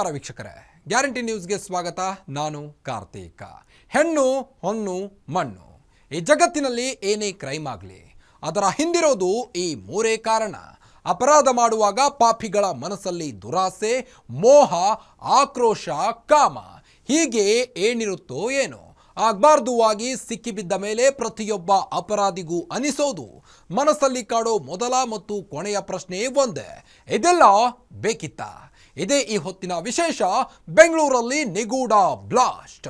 ನಮಸ್ಕಾರ ವೀಕ್ಷಕರೇ. ಗ್ಯಾರಂಟಿ ನ್ಯೂಸ್ಗೆ ಸ್ವಾಗತ. ನಾನು ಕಾರ್ತೀಕ. ಹೆಣ್ಣು, ಹೊನ್ನು, ಮಣ್ಣು. ಈ ಜಗತ್ತಿನಲ್ಲಿ ಏನೇ ಕ್ರೈಮ್ ಆಗಲಿ, ಅದರ ಹಿಂದಿರೋದು ಈ ಮೂರೇ ಕಾರಣ. ಅಪರಾಧ ಮಾಡುವಾಗ ಪಾಪಿಗಳ ಮನಸ್ಸಲ್ಲಿ ದುರಾಸೆ, ಮೋಹ, ಆಕ್ರೋಶ, ಕಾಮ. ಹೀಗೆ ಏನಿರುತ್ತೋ ಏನೋ. ಆಗ್ಬಾರ್ದುವಾಗಿ ಸಿಕ್ಕಿಬಿದ್ದ ಮೇಲೆ ಪ್ರತಿಯೊಬ್ಬ ಅಪರಾಧಿಗೂ ಅನಿಸೋದು. ಮನಸ್ಸಲ್ಲಿ ಕಾಡೋ ಮೊದಲ ಮತ್ತು ಕೊನೆಯ ಪ್ರಶ್ನೆ ಒಂದೇ. ಇದೆಲ್ಲ ಬೇಕಿತ್ತ? ಇದೇ ಈ ಹೊತ್ತಿನ ವಿಶೇಷ ಬೆಂಗಳೂರಲ್ಲಿ ನಿಗೂಢ ಬ್ಲಾಸ್ಟ್.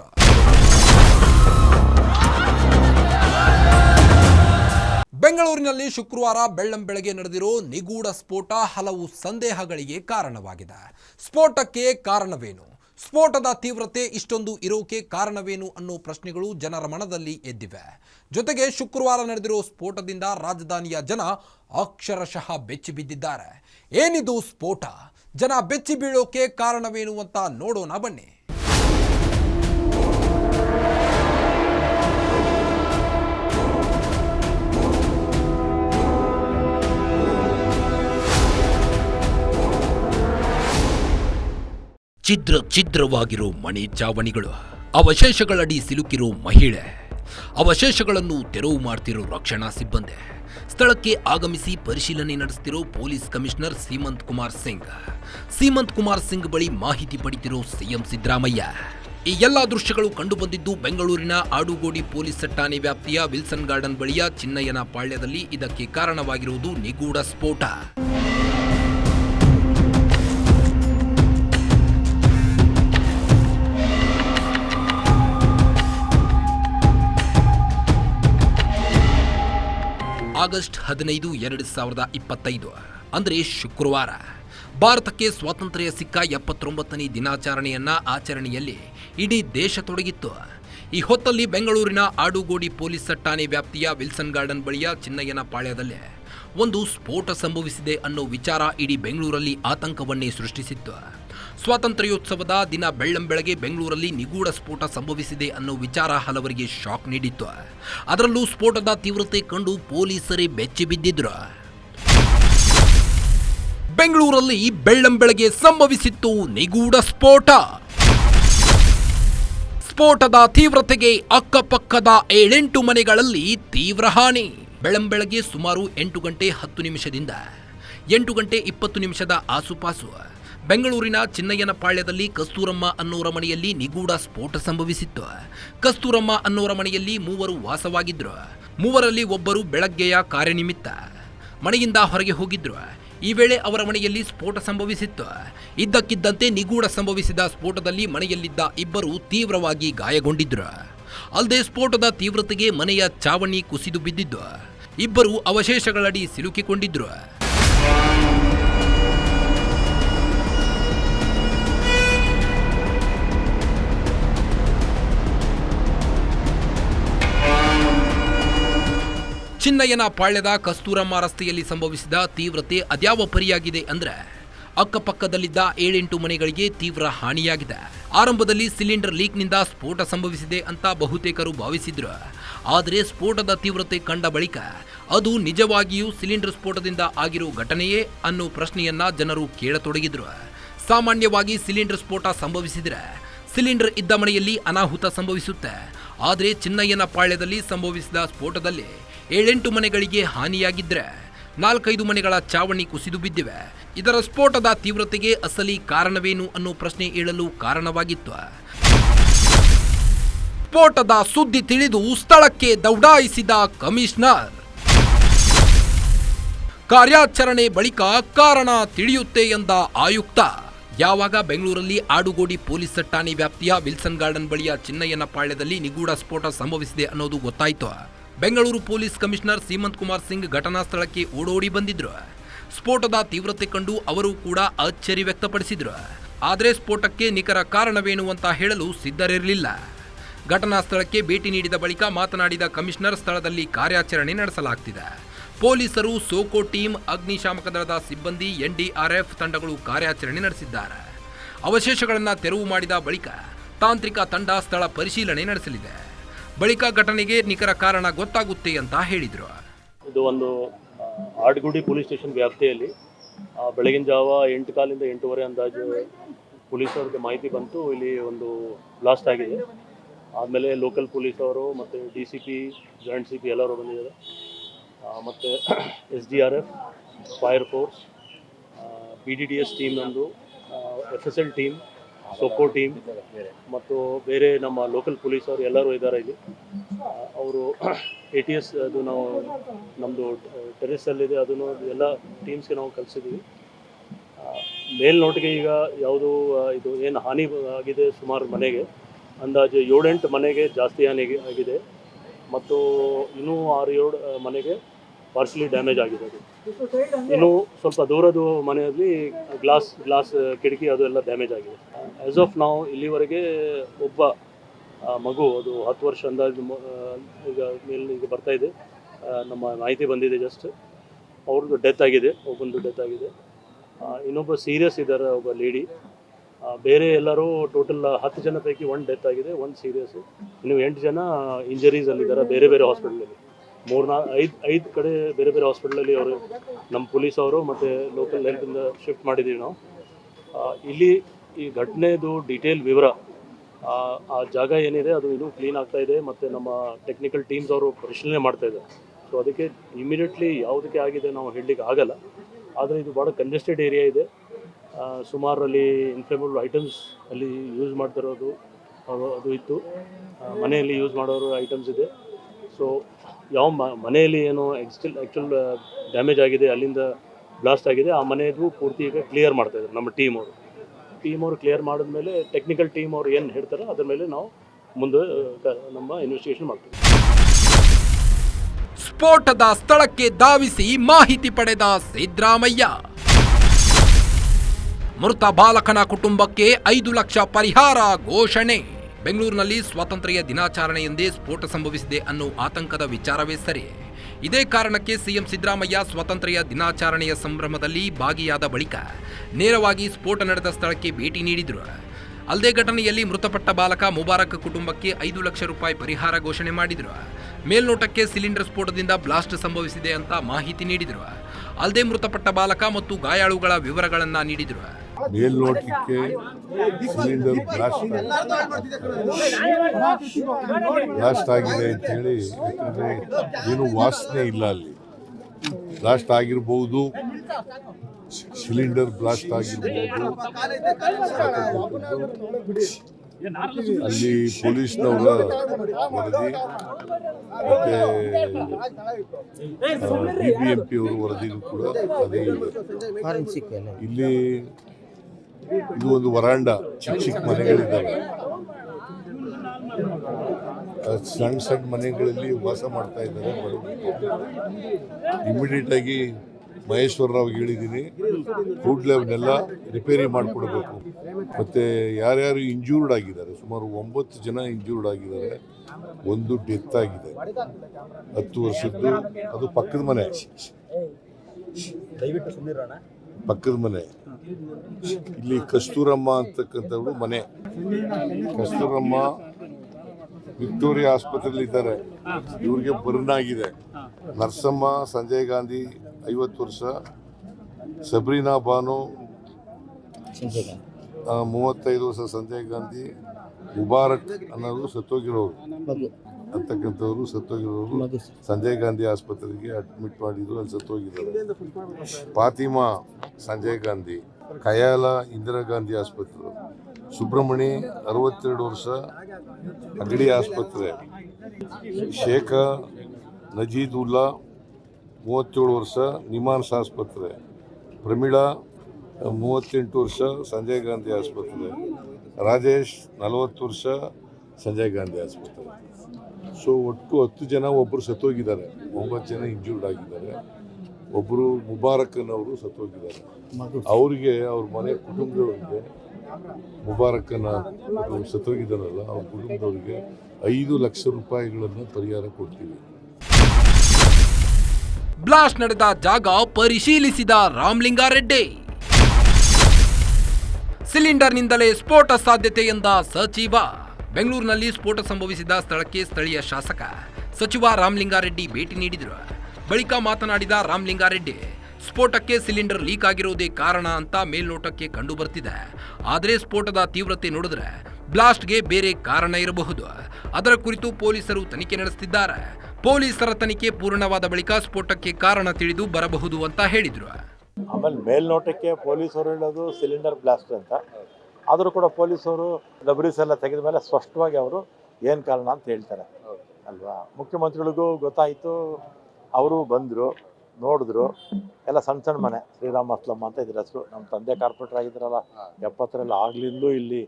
ಬೆಂಗಳೂರಿನಲ್ಲಿ ಶುಕ್ರವಾರ ಬೆಳ್ಳಂಬೆಳಗ್ಗೆ ನಡೆದಿರೋ ನಿಗೂಢ ಸ್ಫೋಟ ಹಲವು ಸಂದೇಹಗಳಿಗೆ ಕಾರಣವಾಗಿದೆ. ಸ್ಫೋಟಕ್ಕೆ ಕಾರಣವೇನು? ಸ್ಫೋಟದ ತೀವ್ರತೆ ಇಷ್ಟೊಂದು ಇರೋಕೆ ಕಾರಣವೇನು ಅನ್ನೋ ಪ್ರಶ್ನೆಗಳು ಜನರ ಮನದಲ್ಲಿ ಎದ್ದಿವೆ. ಜೊತೆಗೆ ಶುಕ್ರವಾರ ನಡೆದಿರೋ ಸ್ಫೋಟದಿಂದ ರಾಜಧಾನಿಯ ಜನ ಅಕ್ಷರಶಃ ಬೆಚ್ಚಿಬಿದ್ದಿದ್ದಾರೆ. ಏನಿದು ಸ್ಫೋಟ? ಜನ ಬೆಚ್ಚಿ ಬೀಳೋಕೆ ಕಾರಣವೇನು ಅಂತ ನೋಡೋಣ ಬನ್ನಿ. ಛಿದ್ರ ಛಿದ್ರವಾಗಿರೋ ಮಣಿ ಚಾವಣಿಗಳು, ಅವಶೇಷಗಳಡಿ ಸಿಲುಕಿರೋ ಮಹಿಳೆ, ಅವಶೇಷಗಳನ್ನು ತೆರವು ಮಾಡ್ತಿರೋ ರಕ್ಷಣಾ ಸಿಬ್ಬಂದಿ. ಸ್ಥಳಕ್ಕೆ ಆಗಮಿಸಿ ಪರಿಶೀಲನೆ ನಡೆಸ್ತಿರೋ ಪೊಲೀಸ್ ಕಮಿಷನರ್ ಸೀಮಂತ್ ಕುಮಾರ್ ಸಿಂಗ್. ಸೀಮಂತ್ ಕುಮಾರ್ ಸಿಂಗ್ ಬಳಿ ಮಾಹಿತಿ ಪಡೆದಿರೋ ಸಿಎಂ ಸಿದ್ದರಾಮಯ್ಯ. ಈ ಎಲ್ಲಾ ದೃಶ್ಯಗಳು ಕಂಡುಬಂದಿದ್ದು ಬೆಂಗಳೂರಿನ ಆಡುಗೋಡಿ ಪೊಲೀಸ್ ಠಾಣೆ ವ್ಯಾಪ್ತಿಯ ವಿಲ್ಸನ್ ಗಾರ್ಡನ್ ಬಳಿಯ ಚಿನ್ನಯ್ಯನ ಪಾಳ್ಯದಲ್ಲಿ ಇದಕ್ಕೆ ಕಾರಣವಾಗಿರುವುದು ನಿಗೂಢ ಸ್ಫೋಟ. ಆಗಸ್ಟ್ ಹದಿನೈದು, ಎರಡು ಸಾವಿರದ ಇಪ್ಪತ್ತೈದು, ಅಂದರೆ ಶುಕ್ರವಾರ. ಭಾರತಕ್ಕೆ ಸ್ವಾತಂತ್ರ್ಯ ಸಿಕ್ಕ ಎಪ್ಪತ್ತೊಂಬತ್ತನೇ ದಿನಾಚರಣೆಯನ್ನ ಆಚರಣೆಯಲ್ಲಿ ಇಡೀ ದೇಶ ತೊಡಗಿತ್ತು. ಈ ಹೊತ್ತಲ್ಲಿ ಬೆಂಗಳೂರಿನ ಆಡುಗೋಡಿ ಪೊಲೀಸ್ ಠಾಣೆ ವ್ಯಾಪ್ತಿಯ ವಿಲ್ಸನ್ ಗಾರ್ಡನ್ ಬಳಿಯ ಚಿನ್ನಯ್ಯನ ಪಾಳ್ಯದಲ್ಲಿ ಒಂದು ಸ್ಫೋಟ ಸಂಭವಿಸಿದೆ ಅನ್ನೋ ವಿಚಾರ ಇಡೀ ಬೆಂಗಳೂರಲ್ಲಿ ಆತಂಕವನ್ನೇ ಸೃಷ್ಟಿಸಿತ್ತು. ಸ್ವಾತಂತ್ರ್ಯೋತ್ಸವದ ದಿನ ಬೆಳ್ಳಂಬೆಳಗ್ಗೆ ಬೆಂಗಳೂರಲ್ಲಿ ನಿಗೂಢ ಸ್ಫೋಟ ಸಂಭವಿಸಿದೆ ಅನ್ನೋ ವಿಚಾರ ಹಲವರಿಗೆ ಶಾಕ್ ನೀಡಿತ್ತು. ಅದರಲ್ಲೂ ಸ್ಫೋಟದ ತೀವ್ರತೆ ಕಂಡು ಪೊಲೀಸರೇ ಬೆಚ್ಚಿ ಬಿದ್ದಿದ್ರು. ಬೆಂಗಳೂರಲ್ಲಿ ಬೆಳ್ಳಂಬೆಳಗ್ಗೆ ಸಂಭವಿಸಿತ್ತು ನಿಗೂಢ ಸ್ಫೋಟ. ಸ್ಫೋಟದ ತೀವ್ರತೆಗೆ ಅಕ್ಕಪಕ್ಕದ ಏಳೆಂಟು ಮನೆಗಳಲ್ಲಿ ತೀವ್ರ ಹಾನಿ. ಬೆಳ್ಳಂಬೆಳಗ್ಗೆ ಸುಮಾರು ಎಂಟು ಗಂಟೆ ಹತ್ತು ನಿಮಿಷದಿಂದ ಎಂಟು ಗಂಟೆ ಇಪ್ಪತ್ತು ನಿಮಿಷದ ಆಸುಪಾಸು. ಬೆಂಗಳೂರಿನ ಚಿನ್ನಯ್ಯನ ಪಾಳ್ಯದಲ್ಲಿ ಕಸ್ತೂರಮ್ಮ ಅನ್ನೋರ ಮನೆಯಲ್ಲಿ ನಿಗೂಢ ಸ್ಫೋಟ ಸಂಭವಿಸಿತ್ತು. ಕಸ್ತೂರಮ್ಮ ಅನ್ನೋರ ಮನೆಯಲ್ಲಿ ಮೂವರು ವಾಸವಾಗಿದ್ರು. ಮೂವರಲ್ಲಿ ಒಬ್ಬರು ಬೆಳಗ್ಗೆಯ ಕಾರ್ಯನಿಮಿತ್ತ ಮನೆಯಿಂದ ಹೊರಗೆ ಹೋಗಿದ್ರು. ಈ ವೇಳೆ ಅವರ ಮನೆಯಲ್ಲಿ ಸ್ಫೋಟ ಸಂಭವಿಸಿತ್ತು. ಇದ್ದಕ್ಕಿದ್ದಂತೆ ನಿಗೂಢ ಸಂಭವಿಸಿದ ಸ್ಫೋಟದಲ್ಲಿ ಮನೆಯಲ್ಲಿದ್ದ ಇಬ್ಬರು ತೀವ್ರವಾಗಿ ಗಾಯಗೊಂಡಿದ್ರು. ಅಲ್ಲದೆ ಸ್ಫೋಟದ ತೀವ್ರತೆಗೆ ಮನೆಯ ಚಾವಣಿ ಕುಸಿದು ಬಿದ್ದಿದ್ದು. ಇಬ್ಬರು ಅವಶೇಷಗಳಡಿ ಸಿಲುಕಿಕೊಂಡಿದ್ರು. ಚಿನ್ನಯ್ಯನ ಪಾಳ್ಯದ ಕಸ್ತೂರಮ್ಮ ರಸ್ತೆಯಲ್ಲಿ ಸಂಭವಿಸಿದ ತೀವ್ರತೆ ಅದ್ಯಾವ ಪರಿಯಾಗಿದೆ ಅಂದ್ರೆ ಅಕ್ಕಪಕ್ಕದಲ್ಲಿದ್ದ ಏಳೆಂಟು ಮನೆಗಳಿಗೆ ತೀವ್ರ ಹಾನಿಯಾಗಿದೆ. ಆರಂಭದಲ್ಲಿ ಸಿಲಿಂಡರ್ ಲೀಕ್ನಿಂದ ಸ್ಫೋಟ ಸಂಭವಿಸಿದೆ ಅಂತ ಬಹುತೇಕರು ಭಾವಿಸಿದ್ರು. ಆದರೆ ಸ್ಫೋಟದ ತೀವ್ರತೆ ಕಂಡ ಬಳಿಕ ಅದು ನಿಜವಾಗಿಯೂ ಸಿಲಿಂಡರ್ ಸ್ಫೋಟದಿಂದ ಆಗಿರೋ ಘಟನೆಯೇ ಅನ್ನೋ ಪ್ರಶ್ನೆಯನ್ನ ಜನರು ಕೇಳತೊಡಗಿದ್ರು. ಸಾಮಾನ್ಯವಾಗಿ ಸಿಲಿಂಡರ್ ಸ್ಫೋಟ ಸಂಭವಿಸಿದ್ರೆ ಸಿಲಿಂಡರ್ ಇದ್ದ ಮನೆಯಲ್ಲಿ ಅನಾಹುತ ಸಂಭವಿಸುತ್ತೆ. ಆದರೆ ಚಿನ್ನಯ್ಯನ ಪಾಳ್ಯದಲ್ಲಿ ಸಂಭವಿಸಿದ ಸ್ಫೋಟದಲ್ಲಿ ಏಳೆಂಟು ಮನೆಗಳಿಗೆ ಹಾನಿಯಾಗಿದ್ರೆ ನಾಲ್ಕೈದು ಮನೆಗಳ ಚಾವಣಿ ಕುಸಿದು ಬಿದ್ದಿವೆ. ಇದರ ಸ್ಫೋಟದ ತೀವ್ರತೆಗೆ ಅಸಲಿ ಕಾರಣವೇನು ಅನ್ನೋ ಪ್ರಶ್ನೆ ಏಳಲು ಕಾರಣವಾಗಿತ್ತು. ಸ್ಫೋಟದ ಸುದ್ದಿ ತಿಳಿದು ಸ್ಥಳಕ್ಕೆ ದೌಡಾಯಿಸಿದ ಕಮಿಷನರ್. ಕಾರ್ಯಾಚರಣೆ ಬಳಿಕ ಕಾರಣ ತಿಳಿಯುತ್ತೆ ಎಂದ ಆಯುಕ್ತ. ಯಾವಾಗ ಬೆಂಗಳೂರಲ್ಲಿ ಆಡುಗೋಡಿ ಪೊಲೀಸ್ ಠಾಣೆ ವ್ಯಾಪ್ತಿಯ ವಿಲ್ಸನ್ ಗಾರ್ಡನ್ ಬಳಿಯ ಚಿನ್ನಯ್ಯನ ಪಾಳ್ಯದಲ್ಲಿ ನಿಗೂಢ ಸ್ಫೋಟ ಸಂಭವಿಸಿದೆ ಅನ್ನೋದು ಗೊತ್ತಾಯಿತು. ಬೆಂಗಳೂರು ಪೊಲೀಸ್ ಕಮಿಷನರ್ ಸೀಮಂತ್ ಕುಮಾರ್ ಸಿಂಗ್ ಘಟನಾ ಸ್ಥಳಕ್ಕೆ ಓಡೋಡಿ ಬಂದಿದ್ರು. ಸ್ಫೋಟದ ತೀವ್ರತೆ ಕಂಡು ಅವರು ಕೂಡ ಅಚ್ಚರಿ ವ್ಯಕ್ತಪಡಿಸಿದ್ರು. ಆದರೆ ಸ್ಫೋಟಕ್ಕೆ ನಿಖರ ಕಾರಣವೇನು ಅಂತ ಹೇಳಲು ಸಿದ್ಧರಿರಲಿಲ್ಲ. ಘಟನಾ ಸ್ಥಳಕ್ಕೆ ಭೇಟಿ ನೀಡಿದ ಬಳಿಕ ಮಾತನಾಡಿದ ಕಮಿಷನರ್ ಸ್ಥಳದಲ್ಲಿ ಕಾರ್ಯಾಚರಣೆ ನಡೆಸಲಾಗ್ತಿದೆ. ಪೊಲೀಸರು ಸೋಕೋ ಟೀಮ್, ಅಗ್ನಿಶಾಮಕ ದಳದ ಸಿಬ್ಬಂದಿ ಎನ್ಡಿಆರ್ಎಫ್ ತಂಡಗಳು ಕಾರ್ಯಾಚರಣೆ ನಡೆಸಿದ್ದಾರೆ. ಅವಶೇಷಗಳನ್ನು ತೆರವು ಮಾಡಿದ ಬಳಿಕ ತಾಂತ್ರಿಕ ತಂಡ ಸ್ಥಳ ಪರಿಶೀಲನೆ ನಡೆಸಲಿದೆ. ಬಳಿಕ ಘಟನೆಗೆ ನಿಖರ ಕಾರಣ ಗೊತ್ತಾಗುತ್ತೆ ಅಂತ ಹೇಳಿದರು. ಇದು ಒಂದು ಆಡ್ಗುಡಿ ಪೊಲೀಸ್ ಸ್ಟೇಷನ್ ವ್ಯಾಪ್ತಿಯಲ್ಲಿ ಬೆಳಗಿನ ಜಾವ ಎಂಟು ಕಾಲಿಂದ ಎಂಟೂವರೆ ಅಂದಾಜು ಪೊಲೀಸವ್ರಿಗೆ ಮಾಹಿತಿ ಬಂತು. ಇಲ್ಲಿ ಒಂದು ಬ್ಲಾಸ್ಟ್ ಆಗಿದೆ. ಆಮೇಲೆ ಲೋಕಲ್ ಪೊಲೀಸವರು ಮತ್ತು D C P, joint C P ಎಲ್ಲರೂ ಬಂದಿದ್ದಾರೆ. ಮತ್ತು S D R F, fire force B D D S team ಒಂದು F S L team SOCO team ಮತ್ತು ಬೇರೆ ನಮ್ಮ ಲೋಕಲ್ ಪೊಲೀಸ್ ಅವರು ಎಲ್ಲರೂ ಇದ್ದಾರೆ ಇಲ್ಲಿ. ಅವರು ಎ ಟಿ ಎಸ್ ಅದು ನಾವು ನಮ್ಮದು ಟೆರೆಸಲ್ಲಿದೆ ಅದನ್ನು ಎಲ್ಲ ಟೀಮ್ಸ್ಗೆ ನಾವು ಕಲಿಸಿದ್ದೀವಿ ಮೇಲ್ನೋಟಿಗೆ ಈಗ ಯಾವುದು ಇದು ಏನು ಹಾನಿ ಆಗಿದೆ ಸುಮಾರು ಮನೆಗೆ, ಅಂದಾಜು ಏಳೆಂಟು ಮನೆಗೆ ಜಾಸ್ತಿ ಹಾನಿ ಆಗಿದೆ. ಮತ್ತು ಇನ್ನೂ ಆರು ಏಳು ಮನೆಗೆ ಪಾರ್ಷಲಿ ಡ್ಯಾಮೇಜ್ ಆಗಿದೆ ಅದು ಇನ್ನು ಸ್ವಲ್ಪ ದೂರದ ಮನೆಯಲ್ಲಿ ಗ್ಲಾಸ್ ಗ್ಲಾಸ್ ಕಿಟಕಿ ಅದು ಎಲ್ಲ ಡ್ಯಾಮೇಜ್ ಆಗಿದೆ. ಆ್ಯಸ್ ಆಫ್ ನಾವು ಇಲ್ಲಿವರೆಗೆ ಒಬ್ಬ ಮಗು ಅದು ಹತ್ತು ವರ್ಷ ಅಂದಾಜು ಈಗ ಮೇಲೆ ಈಗ ಬರ್ತಾ ಇದೆ. ನಮ್ಮ ಮಾಹಿತಿ ಬಂದಿದೆ ಜಸ್ಟ್ ಅವ್ರದ್ದು ಡೆತ್ ಆಗಿದೆ ಒಬ್ಬಂದು ಡೆತ್ ಆಗಿದೆ. ಇನ್ನೊಬ್ಬ ಸೀರಿಯಸ್ ಇದ್ದಾರೆ ಒಬ್ಬ ಲೇಡಿ ಬೇರೆ ಎಲ್ಲರೂ ಟೋಟಲ್ ಹತ್ತು ಜನ ಪೈಕಿ ಒಂದು ಡೆತ್ ಆಗಿದೆ ಒಂದು ಸೀರಿಯಸ್ ಇನ್ನು ಎಂಟು ಜನ ಇಂಜರೀಸಲ್ಲಿದ್ದಾರೆ ಬೇರೆ ಬೇರೆ ಹಾಸ್ಪಿಟ್ಲಲ್ಲಿ ಮೂರ್ನಾ ಐದು ಐದು ಕಡೆ ಬೇರೆ ಬೇರೆ ಹಾಸ್ಪಿಟ್ಲಲ್ಲಿ ಅವರು ನಮ್ಮ ಪೊಲೀಸ್ ಅವರು ಮತ್ತು ಲೋಕಲ್ ಹೆಲ್ತಿಂದ ಶಿಫ್ಟ್ ಮಾಡಿದ್ದೀವಿ ನಾವು. ಇಲ್ಲಿ ಈ ಘಟನೆದು ಡೀಟೇಲ್ ವಿವರ ಆ, ಜಾಗ ಏನಿದೆ ಅದು ಇನ್ನೂ ಕ್ಲೀನ್ ಆಗ್ತಾ ಇದೆ ಮತ್ತು ನಮ್ಮ ಟೆಕ್ನಿಕಲ್ ಟೀಮ್ಸ್ ಅವರು ಪರಿಶೀಲನೆ ಮಾಡ್ತಾ ಇದ್ದಾರೆ. ಸೊ ಅದಕ್ಕೆ ಇಮಿಡಿಯೇಟ್ಲಿ ಯಾವುದಕ್ಕೆ ಆಗಿದೆ ನಾವು ಹೇಳಲಿಕ್ಕೆ ಆಗಲ್ಲ. ಆದರೆ ಇದು ಭಾಳ ಕಂಜೆಸ್ಟೆಡ್ ಏರಿಯಾ ಇದೆ. ಸುಮಾರಲ್ಲಿ ಇನ್ಫ್ಲೇಮಬಲ್ ಐಟಮ್ಸ್ ಅಲ್ಲಿ ಯೂಸ್ ಮಾಡ್ತಿರೋದು ಅದು ಇತ್ತು. ಮನೆಯಲ್ಲಿ ಯೂಸ್ ಮಾಡೋರು ಐಟಮ್ಸ್ ಇದೆ. ಸೊ ಯಾವ ಮನೆಯಲ್ಲಿ ಏನು ಎಕ್ಸ್ಟಿಲ್ ಆ್ಯಕ್ಚುಲ್ ಡ್ಯಾಮೇಜ್ ಆಗಿದೆ, ಅಲ್ಲಿಂದ ಬ್ಲಾಸ್ಟ್ ಆಗಿದೆ, ಆ ಮನೆಯದು ಪೂರ್ತಿ ಈಗ ಕ್ಲಿಯರ್ ಮಾಡ್ತಾ ಇದ್ದಾರೆ ನಮ್ಮ ಟೀಮ್ ಅವರು. ಟೀಮ್ ಅವರು ಕ್ಲಿಯರ್ ಮಾಡಿದ್ಮೇಲೆ ಟೆಕ್ನಿಕಲ್ ಟೀಮ್ ಅವ್ರು ಏನು ಹೇಳ್ತಾರೆ ಅದ್ರ ಮೇಲೆ ನಾವು ಮುಂದೆ ನಮ್ಮ ಇನ್ವೆಸ್ಟಿಗೇಷನ್ ಮಾಡ್ತೀವಿ. ಸ್ಫೋಟದ ಸ್ಥಳಕ್ಕೆ ಧಾವಿಸಿ ಮಾಹಿತಿ ಪಡೆದ ಸಿದ್ದರಾಮಯ್ಯ. ಮೃತ ಬಾಲಕನ ಕುಟುಂಬಕ್ಕೆ ಐದು ಲಕ್ಷ ಪರಿಹಾರ ಘೋಷಣೆ. ಬೆಂಗಳೂರಿನಲ್ಲಿ ಸ್ವಾತಂತ್ರ್ಯ ದಿನಾಚರಣೆಯೆಂದೇ ಸ್ಫೋಟ ಸಂಭವಿಸಿದೆ ಅನ್ನೋ ಆತಂಕದ ವಿಚಾರವೇ ಸರಿ. ಇದೇ ಕಾರಣಕ್ಕೆ ಸಿಎಂ ಸಿದ್ದರಾಮಯ್ಯ ಸ್ವಾತಂತ್ರ್ಯ ದಿನಾಚರಣೆಯ ಸಂಭ್ರಮದಲ್ಲಿ ಭಾಗಿಯಾದ ಬಳಿಕ ನೇರವಾಗಿ ಸ್ಫೋಟ ನಡೆದ ಸ್ಥಳಕ್ಕೆ ಭೇಟಿ ನೀಡಿದರು. ಅಲ್ಲದೆ ಘಟನೆಯಲ್ಲಿ ಮೃತಪಟ್ಟ ಬಾಲಕ ಮುಬಾರಕ್ ಕುಟುಂಬಕ್ಕೆ ಐದು ಲಕ್ಷ ರೂಪಾಯಿ ಪರಿಹಾರ ಘೋಷಣೆ ಮಾಡಿದರು. ಮೇಲ್ನೋಟಕ್ಕೆ ಸಿಲಿಂಡರ್ ಸ್ಫೋಟದಿಂದ ಬ್ಲಾಸ್ಟ್ ಸಂಭವಿಸಿದೆ ಅಂತ ಮಾಹಿತಿ ನೀಡಿದರು. ಅಲ್ಲದೆ ಮೃತಪಟ್ಟ ಬಾಲಕ ಮತ್ತು ಗಾಯಾಳುಗಳ ವಿವರಗಳನ್ನು ನೀಡಿದರು. ಮೇಲ್ನೋಟಕ್ಕೆ ಸಿಲಿಂಡರ್ ಬ್ಲಾಸ್ಟ್ ಬ್ಲಾಸ್ಟ್ ಆಗಿದೆ. ಅಂತೇಳಿ ಯಾಕಂದ್ರೆ ಏನು ವಾಸನೆ ಇಲ್ಲ ಅಲ್ಲಿ. ಬ್ಲಾಸ್ಟ್ ಆಗಿರ್ಬೋದು ಸಿಲಿಂಡರ್ ಬ್ಲಾಸ್ಟ್ ಆಗಿರ್ಬೋದು. ಅಲ್ಲಿ ಪೊಲೀಸ್ನವರ ವರದಿ ಮತ್ತೆ ಬಿ ಬಿ ಎಂ ಪಿ ಅವರ ವರದಿನೂ ಕೂಡ ಅದೇ ಇಲ್ಲಿ ಇದು ಒಂದು ವರಾಂಡ. ಚಿಕ್ಕ ಚಿಕ್ಕ ಮನೆಗಳಿದ್ದಾವೆ. ಸಣ್ಣ ಸಣ್ಣ ಮನೆಗಳಲ್ಲಿ ವಾಸ ಮಾಡ್ತಾ ಇದ್ದಾರೆ. ಇಮಿಡಿಯೇಟ್ ಆಗಿ ಮಹೇಶ್ವರ ರಾವ್ ಹೇಳಿದ್ದೀನಿ ಫುಡ್ ಅವನ್ನೆಲ್ಲ ರಿಪೇರಿ ಮಾಡಿಕೊಡ್ಬೇಕು. ಮತ್ತೆ ಯಾರ್ಯಾರು ಇಂಜೂರ್ಡ್ ಆಗಿದ್ದಾರೆ ಸುಮಾರು ಒಂಬತ್ತು ಜನ ಇಂಜೂರ್ಡ್ ಆಗಿದ್ದಾರೆ. ಒಂದು ಡೆತ್ ಆಗಿದೆ. ಹತ್ತು ವರ್ಷದ್ದು ಅದು ಪಕ್ಕದ ಮನೆ. ಪಕ್ಕದ ಮನೆ. ಇಲ್ಲಿ ಕಸ್ತೂರಮ್ಮ ಅಂತಕ್ಕಂಥವ್ರು ಮನೆ. ಕಸ್ತೂರಮ್ಮ ವಿಕ್ಟೋರಿಯಾ ಆಸ್ಪತ್ರೆಯಲ್ಲಿ ಇದ್ದಾರೆ. ಇವ್ರಿಗೆ ಬರ್ನ್ ಆಗಿದೆ ನರ್ಸಮ್ಮ ಸಂಜಯ್ ಗಾಂಧಿ ಐವತ್ತು ವರ್ಷ ಸಬ್ರೀನಾ ಬಾನು ಮೂವತ್ತೈದು ವರ್ಷ ಸಂಜಯ್ ಗಾಂಧಿ ಮುಬಾರಕ್ ಅನ್ನೋರು ಸತ್ತೋಗಿರೋರು. ಅಂತಕ್ಕಂಥವ್ರು ಸತ್ತೋಗಿರೋರು. ಸಂಜಯ್ ಗಾಂಧಿ ಆಸ್ಪತ್ರೆಗೆ ಅಡ್ಮಿಟ್ ಮಾಡಿದ್ರು ಅಲ್ಲಿ ಸತ್ತೋಗಿದ್ದಾರೆ. ಫಾತಿಮಾ ಸಂಜಯ್ ಗಾಂಧಿ ಕಯಾಲ ಇಂದಿರಾ ಗಾಂಧಿ ಆಸ್ಪತ್ರೆ. ಸುಬ್ರಹ್ಮಣಿ ಅರವತ್ತೆರಡು ವರ್ಷ ಅಗಡಿ ಆಸ್ಪತ್ರೆ. ಶೇಖ ನಜೀದುಲ್ಲಾ ಮೂವತ್ತೇಳು ವರ್ಷ ನಿಮಾನ್ಸ್ ಆಸ್ಪತ್ರೆ. ಪ್ರಮೀಳಾ ಮೂವತ್ತೆಂಟು ವರ್ಷ ಸಂಜಯ್ ಗಾಂಧಿ ಆಸ್ಪತ್ರೆ. ರಾಜೇಶ್ ನಲವತ್ತು ವರ್ಷ ಸಂಜಯ್ ಗಾಂಧಿ ಆಸ್ಪತ್ರೆ. ಸೊ ಒಟ್ಟು ಹತ್ತು ಜನ ಒಬ್ಬರು ಸತ್ತೋಗಿದ್ದಾರೆ. ಒಂಬತ್ತು ಜನ ಇಂಜೂರ್ಡ್ ಆಗಿದ್ದಾರೆ. ಒಬ್ಬರು ಮುಬಾರಕ್ಕನವರು ಸತ್ತೋಗಿದ್ದಾರೆ. ಅವರಿಗೆ, ಅವ್ರ ಮನೆ ಕುಟುಂಬದವರಿಗೆ ಮುಬಾರಕ್ಕನ ಅವ್ರು ಸತ್ತೋಗಿದ್ದಾರಲ್ಲ, ಅವ್ರ ಕುಟುಂಬದವರಿಗೆ ಐದು ಲಕ್ಷ ರೂಪಾಯಿಗಳನ್ನು ಪರಿಹಾರ ಕೊಡ್ತೀವಿ. ಬ್ಲಾಸ್ಟ್ ನಡೆದ ಜಾಗ ಪರಿಶೀಲಿಸಿದ ರಾಮಲಿಂಗಾರೆಡ್ಡಿ. ಸಿಲಿಂಡರ್ನಿಂದಲೇ ಸ್ಫೋಟ ಸಾಧ್ಯತೆ ಎಂದ ಸಚಿವ. ಬೆಂಗಳೂರಿನಲ್ಲಿ ಸ್ಫೋಟ ಸಂಭವಿಸಿದ ಸ್ಥಳಕ್ಕೆ ಸ್ಥಳೀಯ ಶಾಸಕ ಸಚಿವ ರಾಮಲಿಂಗಾರೆಡ್ಡಿ ಭೇಟಿ ನೀಡಿದರು. ಬಳಿಕ ಮಾತನಾಡಿದ ರಾಮಲಿಂಗಾರೆಡ್ಡಿ, ಸ್ಫೋಟಕ್ಕೆ ಸಿಲಿಂಡರ್ ಲೀಕ್ ಆಗಿರೋದೇ ಕಾರಣ ಅಂತ ಮೇಲ್ನೋಟಕ್ಕೆ ಕಂಡು ಬರ್ತಿದೆ ಆದರೆ ಸ್ಫೋಟದ ತೀವ್ರತೆ ನೋಡಿದ್ರೆ ಬ್ಲಾಸ್ಟ್ಗೆ ಬೇರೆ ಕಾರಣ ಇರಬಹುದು. ಅದರ ಕುರಿತು ಪೊಲೀಸರು ತನಿಖೆ ನಡೆಸುತ್ತಿದ್ದಾರೆ ಪೊಲೀಸರ ತನಿಖೆ ಪೂರ್ಣವಾದ ಬಳಿಕ ಸ್ಫೋಟಕ್ಕೆ ಕಾರಣ ತಿಳಿದು ಬರಬಹುದು ಅಂತ ಹೇಳಿದ್ರು. ಆಮೇಲೆ ಮೇಲ್ನೋಟಕ್ಕೆ ಪೊಲೀಸರು ಹೇಳೋದು ಸಿಲಿಂಡರ್ ಬ್ಲಾಸ್ಟ್ ಅಂತ. ಆದರೂ ಕೂಡ ಪೊಲೀಸರು ಡಬ್ರೀಸ್ ಎಲ್ಲ ತೆಗೆದ ಮೇಲೆ ಸ್ಪಷ್ಟವಾಗಿ ಅವರು ಏನು ಕಾರಣ ಅಂತ ಹೇಳ್ತಾರೆ. ಅಲ್ವಾ? ಮುಖ್ಯಮಂತ್ರಿಗಳಿಗೂ ಗೊತ್ತಾಯಿತು, ಅವರು ಬಂದರು, ನೋಡಿದ್ರು. ಎಲ್ಲ ಸಣ್ಣ ಸಣ್ಣ ಮನೆ. ಶ್ರೀರಾಮ ಅಸ್ಲಮ್ಮ ಅಂತ ಇದ್ರ ಹೆಸರು. ನಮ್ಮ ತಂದೆ ಕಾರ್ಪೊರೇಟರ್ ಆಗಿದ್ರಲ್ಲ ಎಪ್ಪತ್ತರಲ್ಲಿ ಆಗ್ಲಿಂದಲೂ ಇಲ್ಲಿ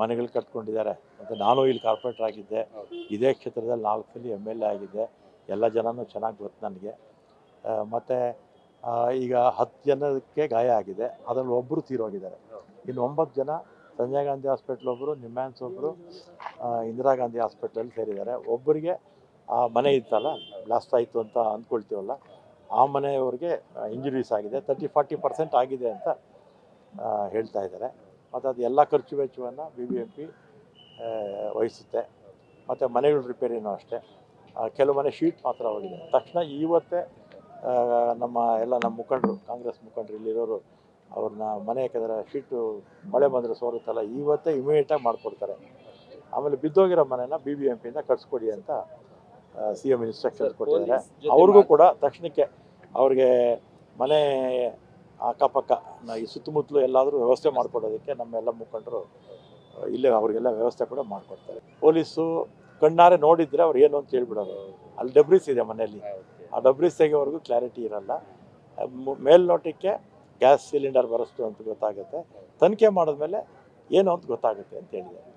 ಮನೆಗಳು ಕಟ್ಕೊಂಡಿದ್ದಾರೆ. ಮತ್ತು ನಾನು ಇಲ್ಲಿ ಕಾರ್ಪೊರೇಟರ್ ಆಗಿದ್ದೆ. ಇದೇ ಕ್ಷೇತ್ರದಲ್ಲಿ ನಾಲ್ಕು ಸಲ ಎಂ ಎಲ್ ಎ ಆಗಿದ್ದೆ ಎಲ್ಲ ಜನನೂ ಚೆನ್ನಾಗಿ ಗೊತ್ತು ನನಗೆ. ಮತ್ತು ಈಗ ಹತ್ತು ಜನಕ್ಕೆ ಗಾಯ ಆಗಿದೆ. ಅದರಲ್ಲಿ ಒಬ್ಬರು ತೀರೋಗಿದ್ದಾರೆ ಇನ್ನು ಒಂಬತ್ತು ಜನ ಸಂಜಯ್ ಗಾಂಧಿ ಹಾಸ್ಪಿಟ್ಲ್ ಒಬ್ಬರು ನಿಮ್ಯಾನ್ಸ್ ಒಬ್ಬರು ಇಂದಿರಾ ಗಾಂಧಿ ಹಾಸ್ಪಿಟ್ಲಲ್ಲಿ ಸೇರಿದ್ದಾರೆ. ಒಬ್ಬರಿಗೆ ಆ ಮನೆ ಇತ್ತಲ್ಲ ಬ್ಲಾಸ್ಟ್ ಆಯಿತು ಅಂತ ಅಂದ್ಕೊಳ್ತೀವಲ್ಲ, ಆ ಮನೆಯವ್ರಿಗೆ ಇಂಜುರೀಸ್ ಆಗಿದೆ. ತರ್ಟಿ ಫಾರ್ಟಿ ಪರ್ಸೆಂಟ್ ಆಗಿದೆ ಅಂತ ಹೇಳ್ತಾ ಇದ್ದಾರೆ. ಮತ್ತು ಅದು ಎಲ್ಲ ಖರ್ಚು ವೆಚ್ಚವನ್ನು ಬಿ ಬಿ ಎಂ ಪಿ ವಹಿಸುತ್ತೆ. ಮತ್ತು ಮನೆಗಳ ರಿಪೇರಿನೂ ಅಷ್ಟೇ. ಕೆಲವು ಮನೆ ಶೀಟ್ ಮಾತ್ರ ಹೋಗಿದೆ. ತಕ್ಷಣ ಇವತ್ತೇ ನಮ್ಮ ಎಲ್ಲ ನಮ್ಮ ಮುಖಂಡರು, ಕಾಂಗ್ರೆಸ್ ಮುಖಂಡರು ಇಲ್ಲಿರೋರು ಅವ್ರನ್ನ ಮನೆ ಹಾಕಿದ್ರೆ ಶೀಟು ಮಳೆ ಬಂದರೆ ಸೋರುತ್ತಲ್ಲ ಇವತ್ತೇ ಇಮಿಡಿಯೇಟಾಗಿ ಮಾಡಿಕೊಡ್ತಾರೆ. ಆಮೇಲೆ ಬಿದ್ದೋಗಿರೋ ಮನೆನ ಬಿ ಬಿ ಎಂ ಪಿಯಿಂದ ಕಟ್ಸ್ಕೊಡಿ ಅಂತ ಸಿ ಎಂ ಇನ್ಸ್ಟ್ರಕ್ಷನ್ಸ್ ಕೊಟ್ಟಿದ್ದಾರೆ. ಅವ್ರಿಗೂ ಕೂಡ ತಕ್ಷಣಕ್ಕೆ ಅವ್ರಿಗೆ ಮನೆ ಅಕ್ಕಪಕ್ಕ ಈ ಸುತ್ತಮುತ್ತಲು ಎಲ್ಲಾದರೂ ವ್ಯವಸ್ಥೆ ಮಾಡಿಕೊಡೋದಕ್ಕೆ ನಮ್ಮೆಲ್ಲ ಮುಖಂಡರು ಇಲ್ಲೇ ಅವ್ರಿಗೆಲ್ಲ ವ್ಯವಸ್ಥೆ ಕೂಡ ಮಾಡಿಕೊಡ್ತಾರೆ. ಪೊಲೀಸು ಕಣ್ಣಾರೆ ನೋಡಿದರೆ ಅವ್ರು ಏನು ಅಂತ ಹೇಳ್ಬಿಡೋರು. ಅಲ್ಲಿ ಡಬ್ರೀಸ್ ಇದೆ ಮನೆಯಲ್ಲಿ. ಆ ಡಬ್ರೀಸ್ ತೆಗೆಯೋವರೆಗೂ ಕ್ಲಾರಿಟಿ ಇರಲ್ಲ. ಮೇಲ್ನೋಟಕ್ಕೆ ಗ್ಯಾಸ್ ಸಿಲಿಂಡರ್ ಬರೆಸ್ತು ಅಂತ ಗೊತ್ತಾಗುತ್ತೆ. ತನಿಖೆ ಮಾಡಿದ್ಮೇಲೆ ಏನು ಅಂತ ಗೊತ್ತಾಗುತ್ತೆ ಅಂತ ಹೇಳಿದ್ದಾರೆ.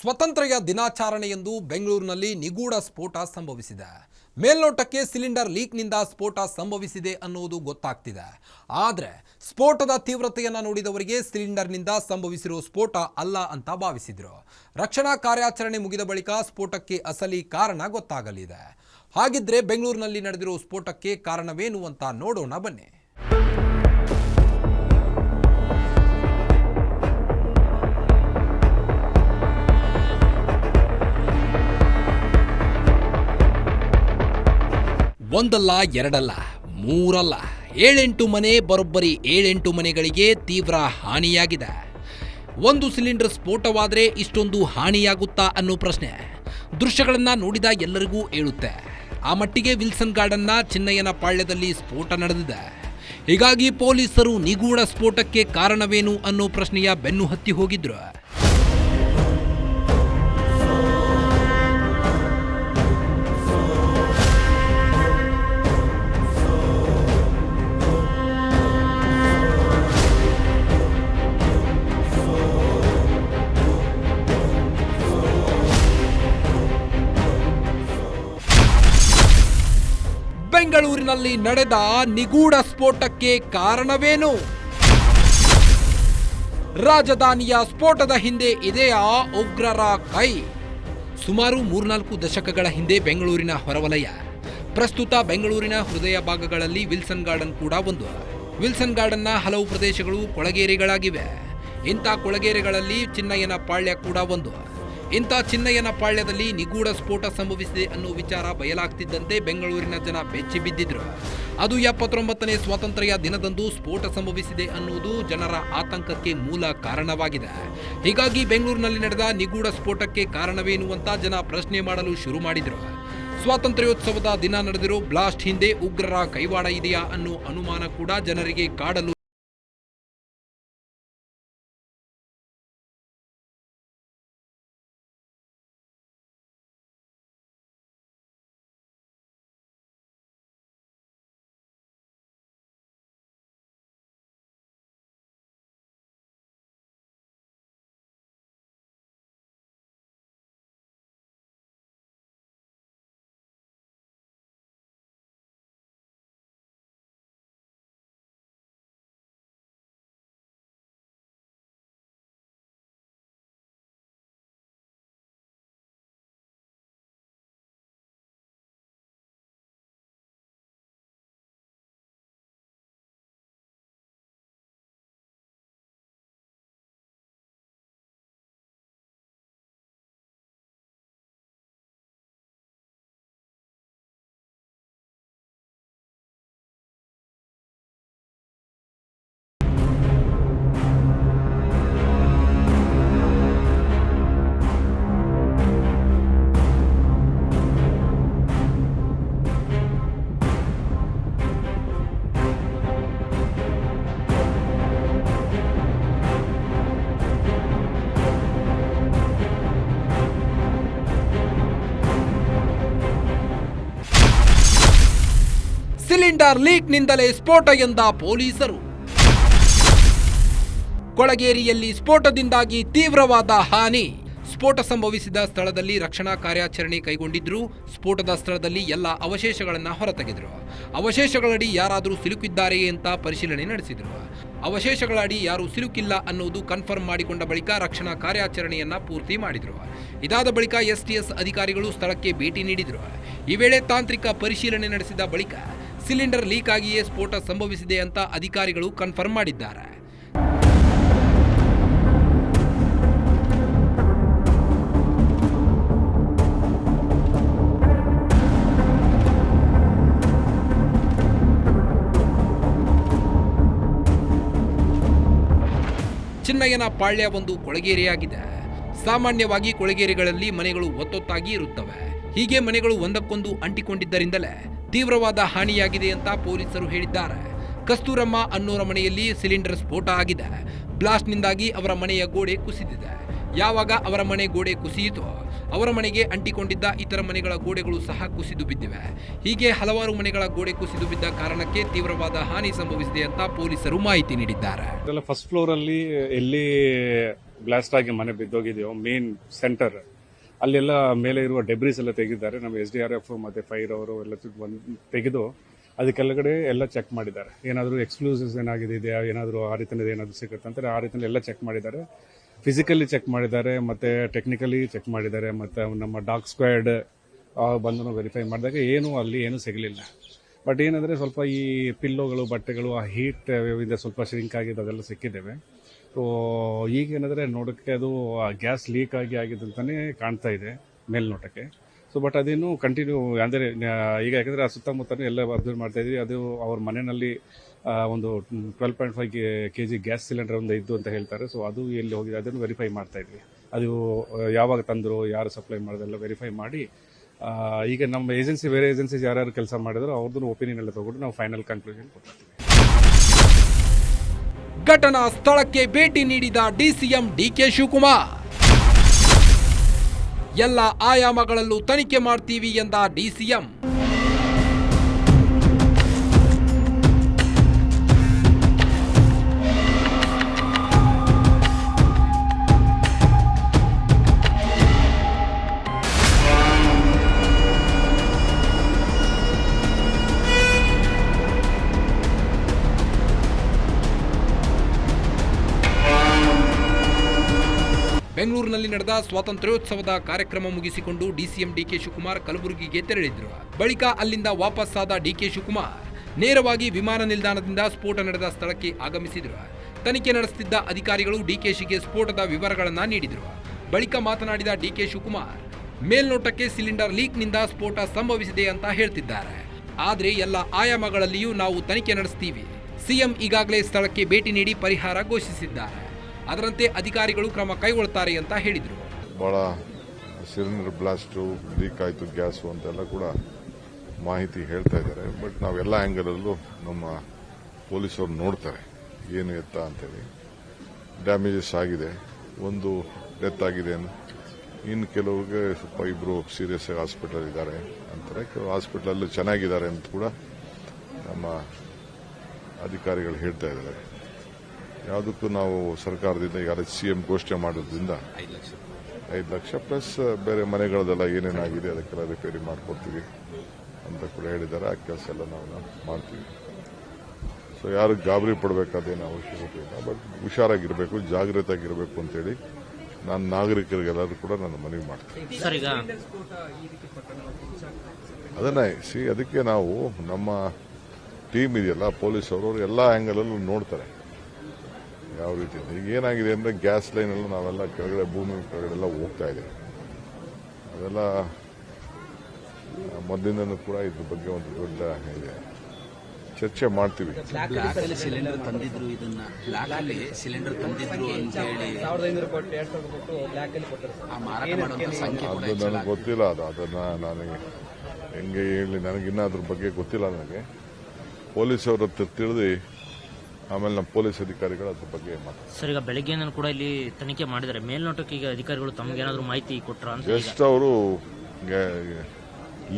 ಸ್ವಾತಂತ್ರ್ಯ ದಿನಾಚರಣೆಯೆಂದು ಬೆಂಗಳೂರಿನಲ್ಲಿ ನಿಗೂಢ ಸ್ಫೋಟ ಸಂಭವಿಸಿದೆ. ಮೇಲ್ನೋಟಕ್ಕೆ ಸಿಲಿಂಡರ್ ಲೀಕ್ನಿಂದ ಸ್ಫೋಟ ಸಂಭವಿಸಿದೆ ಅನ್ನುವುದು ಗೊತ್ತಾಗ್ತಿದೆ. ಆದರೆ ಸ್ಫೋಟದ ತೀವ್ರತೆಯನ್ನು ನೋಡಿದವರಿಗೆ ಸಿಲಿಂಡರ್ನಿಂದ ಸಂಭವಿಸಿರೋ ಸ್ಫೋಟ ಅಲ್ಲ ಅಂತ ಭಾವಿಸಿದರು. ರಕ್ಷಣಾ ಕಾರ್ಯಾಚರಣೆ ಮುಗಿದ ಬಳಿಕ ಸ್ಫೋಟಕ್ಕೆ ಅಸಲಿ ಕಾರಣ ಗೊತ್ತಾಗಲಿದೆ. ಹಾಗಿದ್ರೆ ಬೆಂಗಳೂರಿನಲ್ಲಿ ನಡೆದಿರೋ ಸ್ಫೋಟಕ್ಕೆ ಕಾರಣವೇನು ಅಂತ ನೋಡೋಣ ಬನ್ನಿ. ಒಂದಲ್ಲ, ಎರಡಲ್ಲ, ಮೂರಲ್ಲ, ಏಳೆಂಟು ಮನೆ ಬರೋಬ್ಬರಿ ಏಳೆಂಟು ಮನೆಗಳಿಗೆ ತೀವ್ರ ಹಾನಿಯಾಗಿದೆ. ಒಂದು ಸಿಲಿಂಡರ್ ಸ್ಫೋಟವಾದರೆ ಇಷ್ಟೊಂದು ಹಾನಿಯಾಗುತ್ತಾ ಅನ್ನೋ ಪ್ರಶ್ನೆ ದೃಶ್ಯಗಳನ್ನು ನೋಡಿದ ಎಲ್ಲರಿಗೂ ಏಳುತ್ತೆ. ಆ ಮಟ್ಟಿಗೆ ವಿಲ್ಸನ್ ಗಾರ್ಡನ್ನ ಚಿನ್ನಯ್ಯನ ಪಾಳ್ಯದಲ್ಲಿ ಸ್ಫೋಟ ನಡೆದಿದೆ. ಹೀಗಾಗಿ ಪೊಲೀಸರು ನಿಗೂಢ ಸ್ಫೋಟಕ್ಕೆ ಕಾರಣವೇನು ಅನ್ನೋ ಪ್ರಶ್ನೆಯ ಬೆನ್ನು ಹತ್ತಿ ಹೋಗಿದ್ರು. ಬೆಂಗಳೂರಿನಲ್ಲಿ ನಡೆದ ನಿಗೂಢ ಸ್ಫೋಟಕ್ಕೆ ಕಾರಣವೇನು? ರಾಜಧಾನಿಯ ಸ್ಫೋಟದ ಹಿಂದೆ ಇದೆಯಾ ಉಗ್ರರ ಕೈ. ಸುಮಾರು ಮೂರ್ನಾಲ್ಕು ದಶಕಗಳ ಹಿಂದೆ ಬೆಂಗಳೂರಿನ ಹೊರವಲಯ. ಪ್ರಸ್ತುತ ಬೆಂಗಳೂರಿನ ಹೃದಯ ಭಾಗಗಳಲ್ಲಿ ವಿಲ್ಸನ್ ಗಾರ್ಡನ್ ಕೂಡ ಒಂದು. ವಿಲ್ಸನ್ ಗಾರ್ಡನ್ನ ಹಲವು ಪ್ರದೇಶಗಳು ಕೊಳಗೇರಿಗಳಾಗಿವೆ. ಇಂಥ ಕೊಳಗೇರಿಗಳಲ್ಲಿ ಚಿನ್ನಯ್ಯನ ಪಾಳ್ಯ ಕೂಡ ಒಂದು. ಇಂಥ ಚಿನ್ನಯ್ಯನ ಪಾಳ್ಯದಲ್ಲಿ ನಿಗೂಢ ಸ್ಫೋಟ ಸಂಭವಿಸಿದೆ ಅನ್ನೋ ವಿಚಾರ ಬಯಲಾಗ್ತಿದ್ದಂತೆ ಬೆಂಗಳೂರಿನ ಜನ ಬೆಚ್ಚಿ ಬಿದ್ದಿದ್ರು. ಅದು ಎಪ್ಪತ್ತೊಂಬತ್ತನೇ ಸ್ವಾತಂತ್ರ್ಯ ದಿನದಂದು ಸ್ಫೋಟ ಸಂಭವಿಸಿದೆ ಅನ್ನುವುದು ಜನರ ಆತಂಕಕ್ಕೆ ಮೂಲ ಕಾರಣವಾಗಿದೆ. ಹೀಗಾಗಿ ಬೆಂಗಳೂರಿನಲ್ಲಿ ನಡೆದ ನಿಗೂಢ ಸ್ಫೋಟಕ್ಕೆ ಕಾರಣವೇನು ಅಂತ ಜನ ಪ್ರಶ್ನೆ ಮಾಡಲು ಶುರು ಮಾಡಿದರು. ಸ್ವಾತಂತ್ರ್ಯೋತ್ಸವದ ದಿನ ನಡೆದಿರೋ ಬ್ಲಾಸ್ಟ್ ಹಿಂದೆ ಉಗ್ರರ ಕೈವಾಡ ಇದೆಯಾ ಅನ್ನೋ ಅನುಮಾನ ಕೂಡ ಜನರಿಗೆ ಕಾಡಲು ಸಿಲಿಂಡರ್ ಲೀಕ್ನಿಂದಲೇ ಸ್ಫೋಟ ಎಂದ ಪೊಲೀಸರು. ಕೊಳಗೇರಿಯಲ್ಲಿ ಸ್ಫೋಟದಿಂದಾಗಿ ತೀವ್ರವಾದ ಹಾನಿ. ಸ್ಫೋಟ ಸಂಭವಿಸಿದ ಸ್ಥಳದಲ್ಲಿ ರಕ್ಷಣಾ ಕಾರ್ಯಾಚರಣೆ ಕೈಗೊಂಡಿದ್ರು. ಸ್ಫೋಟದ ಸ್ಥಳದಲ್ಲಿ ಎಲ್ಲ ಅವಶೇಷಗಳನ್ನು ಹೊರತೆಗೆದರು. ಅವಶೇಷಗಳಡಿ ಯಾರಾದರೂ ಸಿಲುಕಿದ್ದಾರೆಯೇ ಅಂತ ಪರಿಶೀಲನೆ ನಡೆಸಿದರು. ಅವಶೇಷಗಳಡಿ ಯಾರೂ ಸಿಲುಕಿಲ್ಲ ಅನ್ನೋದು ಕನ್ಫರ್ಮ್ ಮಾಡಿಕೊಂಡ ಬಳಿಕ ರಕ್ಷಣಾ ಕಾರ್ಯಾಚರಣೆಯನ್ನು ಪೂರ್ತಿ ಮಾಡಿದರು. ಇದಾದ ಬಳಿಕ ಎಸ್ಟಿಎಸ್ ಅಧಿಕಾರಿಗಳು ಸ್ಥಳಕ್ಕೆ ಭೇಟಿ ನೀಡಿದರು. ಈ ವೇಳೆ ತಾಂತ್ರಿಕ ಪರಿಶೀಲನೆ ನಡೆಸಿದ ಬಳಿಕ ಸಿಲಿಂಡರ್ ಲೀಕ್ ಆಗಿಯೇ ಸ್ಫೋಟ ಸಂಭವಿಸಿದೆ ಅಂತ ಅಧಿಕಾರಿಗಳು ಕನ್ಫರ್ಮ್ ಮಾಡಿದ್ದಾರೆ. ಚಿನ್ನಯ್ಯನ ಪಾಳ್ಯ ಒಂದು ಕೊಳಗೇರಿಯಾಗಿದೆ. ಸಾಮಾನ್ಯವಾಗಿ ಕೊಳಗೇರಿಗಳಲ್ಲಿ ಮನೆಗಳು ಒತ್ತೊತ್ತಾಗಿ ಇರುತ್ತವೆ. ಹೀಗೆ ಮನೆಗಳು ಒಂದಕ್ಕೊಂದು ಅಂಟಿಕೊಂಡಿದ್ದರಿಂದಲೇ ತೀವ್ರವಾದ ಹಾನಿಯಾಗಿದೆ ಅಂತ ಪೊಲೀಸರು ಹೇಳಿದ್ದಾರೆ. ಕಸ್ತೂರಮ್ಮ ಅನ್ನೋರ ಮನೆಯಲ್ಲಿ ಸಿಲಿಂಡರ್ ಸ್ಫೋಟ ಆಗಿದೆ. ಬ್ಲಾಸ್ಟ್ನಿಂದಾಗಿ ಅವರ ಮನೆಯ ಗೋಡೆ ಕುಸಿದಿದೆ. ಯಾವಾಗ ಅವರ ಮನೆ ಗೋಡೆ ಕುಸಿಯಿತೋ, ಅವರ ಮನೆಗೆ ಅಂಟಿಕೊಂಡಿದ್ದ ಇತರ ಮನೆಗಳ ಗೋಡೆಗಳು ಸಹ ಕುಸಿದು ಬಿದ್ದಿವೆ. ಹೀಗೆ ಹಲವಾರು ಮನೆಗಳ ಗೋಡೆ ಕುಸಿದು ಬಿದ್ದ ಕಾರಣಕ್ಕೆ ತೀವ್ರವಾದ ಹಾನಿ ಸಂಭವಿಸಿದೆ ಅಂತ ಪೊಲೀಸರು ಮಾಹಿತಿ ನೀಡಿದ್ದಾರೆ. ಫಸ್ಟ್ ಫ್ಲೋರ್ ಅಲ್ಲಿ ಎಲ್ಲಿ ಬ್ಲಾಸ್ಟ್ ಆಗಿ ಮನೆ ಬಿದ್ದೋಗಿದೆಯೋ ಮೇನ್ ಸೆಂಟರ್ ಅಲ್ಲೆಲ್ಲ ಮೇಲೆ ಇರುವ ಡೆಬ್ರಿಸ್ ಎಲ್ಲ ತೆಗೆದಿದ್ದಾರೆ. ನಮ್ಮ ಎಸ್ ಡಿ ಆರ್ ಎಫ್ ಮತ್ತು ಫೈರ್ ಅವರು ಎಲ್ಲ ಬಂದು ತೆಗೆದು ಅದಕ್ಕೆಲ್ಲಗಡೆ ಎಲ್ಲ ಚೆಕ್ ಮಾಡಿದ್ದಾರೆ. ಏನಾದರೂ ಎಕ್ಸ್ಕ್ಲೂಸಿವ್ಸ್ ಏನಾಗಿದೆ ಏನಾದರೂ ಆ ರೀತಿಯದು ಏನಾದರೂ ಸಿಗುತ್ತೆ ಅಂತಾರೆ ಆ ರೀತಿಯಲ್ಲಿ ಎಲ್ಲ ಚೆಕ್ ಮಾಡಿದ್ದಾರೆ. ಫಿಸಿಕಲಿ ಚೆಕ್ ಮಾಡಿದ್ದಾರೆ, ಮತ್ತು ಟೆಕ್ನಿಕಲಿ ಚೆಕ್ ಮಾಡಿದ್ದಾರೆ, ಮತ್ತು ನಮ್ಮ ಡಾಗ್ ಸ್ಕ್ವಾಡ್ ಬಂದು ವೆರಿಫೈ ಮಾಡಿದಾಗ ಏನೂ ಅಲ್ಲಿ ಏನೂ ಸಿಗಲಿಲ್ಲ. ಬಟ್ ಏನಂದರೆ ಸ್ವಲ್ಪ ಈ ಪಿಲ್ಲೋಗಳು ಬಟ್ಟೆಗಳು ಆ ಹೀಟ್ ಇಂದ ಸ್ವಲ್ಪ ಶ್ರಿಂಕ್ ಆಗಿದ್ದು ಅದೆಲ್ಲ ಸಿಕ್ಕಿದ್ದೇವೆ. ಸೊ ಈಗೇನಂದರೆ ನೋಡೋಕ್ಕೆ ಅದು ಗ್ಯಾಸ್ ಲೀಕ್ ಆಗಿ ಆಗಿದೆ ಅಂತಲೇ ಕಾಣ್ತಾ ಇದೆ ಮೇಲ್ನೋಟಕ್ಕೆ. ಸೊ ಬಟ್ ಅದೇನು ಕಂಟಿನ್ಯೂ ಅಂದರೆ ಈಗ ಯಾಕಂದರೆ ಆ ಸುತ್ತಮುತ್ತಲೂ ಎಲ್ಲ ಅಬ್ಸರ್ವ್ ಮಾಡ್ತಾ ಇದ್ವಿ ಅದು ಅವ್ರ ಮನೆಯಲ್ಲಿ ಒಂದು twelve point five K G gas cylinder ಒಂದು ಇದ್ದು ಅಂತ ಹೇಳ್ತಾರೆ. ಸೊ ಅದು ಎಲ್ಲಿ ಹೋಗಿದೆ ಅದನ್ನು ವೆರಿಫೈ ಮಾಡ್ತಾ ಇದ್ವಿ. ಅದು ಯಾವಾಗ ತಂದರು ಯಾರು ಸಪ್ಲೈ ಮಾಡೋದೆಲ್ಲ ವೆರಿಫೈ ಮಾಡಿ ಆ, ಈಗ ನಮ್ಮ ಏಜೆನ್ಸಿ, ಬೇರೆ ಏಜೆನ್ಸೀಸ್ ಯಾರ್ಯಾರು ಕೆಲಸ ಮಾಡಿದ್ರು ಅವ್ರದ್ದು ಒಪಿನಿಯನ್ ಎಲ್ಲ ತಗೊಂಡು ನಾವು ಫೈನಲ್ ಕನ್ಕ್ಲೂಷನ್ ಕೊಡ್ತೀವಿ. ಘಟನಾ ಸ್ಥಳಕ್ಕೆ ಭೇಟಿ ನೀಡಿದ ಡಿಸಿಎಂ ಡಿಕೆ ಶಿವಕುಮಾರ್. ಎಲ್ಲ ಆಯಾಮಗಳಲ್ಲೂ ತನಿಖೆ ಮಾಡ್ತೀವಿ ಎಂದ ಡಿಸಿಎಂ. ನಡೆದ ಸ್ವಾತಂತ್ರ್ಯೋತ್ಸವದ ಕಾರ್ಯಕ್ರಮ ಮುಗಿಸಿಕೊಂಡು ಡಿಸಿಎಂ ಡಿಕೆ ಶಿವಕುಮಾರ್ ಕಲಬುರಗಿಗೆ ತೆರಳಿದ್ರು. ಬಳಿಕ ಅಲ್ಲಿಂದ ವಾಪಸ್ಸಾದ ಡಿಕೆ ಶಿವಕುಮಾರ್ ನೇರವಾಗಿ ವಿಮಾನ ನಿಲ್ದಾಣದಿಂದ ಸ್ಫೋಟ ನಡೆದ ಸ್ಥಳಕ್ಕೆ ಆಗಮಿಸಿದ್ರು. ತನಿಖೆ ನಡೆಸುತ್ತಿದ್ದ ಅಧಿಕಾರಿಗಳು ಡಿಕೆಶಿಗೆ ಸ್ಫೋಟದ ವಿವರಗಳನ್ನ ನೀಡಿದರು. ಬಳಿಕ ಮಾತನಾಡಿದ ಡಿಕೆ ಶಿವಕುಮಾರ್, ಮೇಲ್ನೋಟಕ್ಕೆ ಸಿಲಿಂಡರ್ ಲೀಕ್ನಿಂದ ಸ್ಫೋಟ ಸಂಭವಿಸಿದೆ ಅಂತ ಹೇಳ್ತಿದ್ದಾರೆ. ಆದ್ರೆ ಎಲ್ಲ ಆಯಾಮಗಳಲ್ಲಿಯೂ ನಾವು ತನಿಖೆ ನಡೆಸ್ತೀವಿ. ಸಿಎಂ ಈಗಾಗಲೇ ಸ್ಥಳಕ್ಕೆ ಭೇಟಿ ನೀಡಿ ಪರಿಹಾರ ಘೋಷಿಸಿದ್ದಾರೆ. ಅದರಂತೆ ಅಧಿಕಾರಿಗಳು ಕ್ರಮ ಕೈಗೊಳ್ಳುತ್ತಾರೆ ಅಂತ ಹೇಳಿದರು. ಬಹಳ ಸಿಲಿಂಡರ್ ಬ್ಲಾಸ್ಟು, ಲೀಕ್ ಆಯಿತು, ಗ್ಯಾಸು ಅಂತೆಲ್ಲ ಕೂಡ ಮಾಹಿತಿ ಹೇಳ್ತಾ ಇದ್ದಾರೆ. ಬಟ್ ನಾವೆಲ್ಲ ಆ್ಯಂಗಲಲ್ಲೂ ನಮ್ಮ ಪೊಲೀಸರು ನೋಡ್ತಾರೆ ಏನು ಎತ್ತ ಅಂತೇಳಿ. ಡ್ಯಾಮೇಜಸ್ ಆಗಿದೆ. ಒಂದು ಡೆತ್ ಆಗಿದೆ ಇನ್ನು ಕೆಲವ್ರಿಗೆ ಸ್ವಲ್ಪ ಇಬ್ಬರು ಸೀರಿಯಸ್ ಆಗಿ ಹಾಸ್ಪಿಟಲ್ ಇದ್ದಾರೆ ಅಂತಾರೆ. ಕೆಲವು ಹಾಸ್ಪಿಟ್ಲಲ್ಲೂ ಚೆನ್ನಾಗಿದ್ದಾರೆ ಅಂತ ಕೂಡ ನಮ್ಮ ಅಧಿಕಾರಿಗಳು ಹೇಳ್ತಾ ಇದ್ದಾರೆ. ಯಾವುದಕ್ಕೂ ನಾವು ಸರ್ಕಾರದಿಂದ ಈಗ ಸಿ ಎಂ ಘೋಷಣೆ ಮಾಡೋದ್ರಿಂದ ಐದು ಲಕ್ಷ ಪ್ಲಸ್ ಬೇರೆ ಮನೆಗಳದೆಲ್ಲ ಏನೇನಾಗಿದೆ ಅದಕ್ಕೆಲ್ಲ ರಿಪೇರಿ ಮಾಡಿಕೊಡ್ತೀವಿ ಅಂತ ಕೂಡ ಹೇಳಿದ್ದಾರೆ. ಆ ಕೆಲಸ ಎಲ್ಲ ನಾವು ಮಾಡ್ತೀವಿ. ಸೊ ಯಾರು ಗಾಬರಿ ಪಡಬೇಕಾದೇನು ಅವಶ್ಯಕತೆ ಇಲ್ಲ. ಬಟ್ ಹುಷಾರಾಗಿರಬೇಕು ಜಾಗೃತಾಗಿರಬೇಕು ಅಂತೇಳಿ ನಾನು ನಾಗರಿಕರಿಗೆಲ್ಲರೂ ಕೂಡ ನಾನು ಮನವಿ ಮಾಡ್ತೀನಿ. ಅದನ್ನೇ ಸಿ ಅದಕ್ಕೆ ನಾವು ನಮ್ಮ ಟೀಮ್ ಇದೆಯಲ್ಲ ಪೊಲೀಸ್ ಅವರು ಎಲ್ಲ ಆ್ಯಂಗಲಲ್ಲೂ ನೋಡ್ತಾರೆ. ಯಾವ ರೀತಿ. ಈಗ ಏನಾಗಿದೆ ಅಂದರೆ ಗ್ಯಾಸ್ ಲೈನೆಲ್ಲ ನಾವೆಲ್ಲ ಕೆಳಗಡೆ ಭೂಮಿ ಕೆಳಗಡೆ ಎಲ್ಲ ಹೋಗ್ತಾ ಇದೆ ಅದೆಲ್ಲ ಮೊದಲಿಂದನೂ ಕೂಡ ಇದ್ರ ಬಗ್ಗೆ ಒಂದು ದೊಡ್ಡ ಇದೆ. ಚರ್ಚೆ ಮಾಡ್ತೀವಿ. ಸಿಲಿಂಡರ್ ತಂದಿದ್ರು ಇದನ್ನ. ಬ್ಲಾಕ್ ಅಲ್ಲಿ ಸಿಲಿಂಡರ್ ತಂದಿದ್ರು ಅಂತ ಹೇಳಿ. ಆ ಮಾರಾಟ ಮಾಡುವಂತ ಸಂಖ್ಯೆ ಕೂಡ ಅದು ನನಗೆ ಗೊತ್ತಿಲ್ಲ. ಅದು ಅದನ್ನ ನನಗೆ ಹೆಂಗೆ ಹೇಳಿ ನನಗಿನ್ನ ಅದ್ರ ಬಗ್ಗೆ ಗೊತ್ತಿಲ್ಲ ನನಗೆ. ಪೊಲೀಸವ್ರ ಹತ್ರ ತಿಳಿದು ಆಮೇಲೆ ನಮ್ಮ ಪೊಲೀಸ್ ಅಧಿಕಾರಿಗಳು ಅದ್ರ ಬಗ್ಗೆ ಮಾತಾಡ್ತಾರೆ. ಸರ್ ಈಗ ಬೆಳಗ್ಗೆ ಕೂಡ ಇಲ್ಲಿ ತನಿಖೆ ಮಾಡಿದ್ದಾರೆ. ಮೇಲ್ನೋಟಕ್ಕೆ ಈಗ ಅಧಿಕಾರಿಗಳು ತಮಗೇನಾದ್ರೂ ಮಾಹಿತಿ ಕೊಟ್ರ ಅಂತ ಜಸ್ಟ್ ಅವರು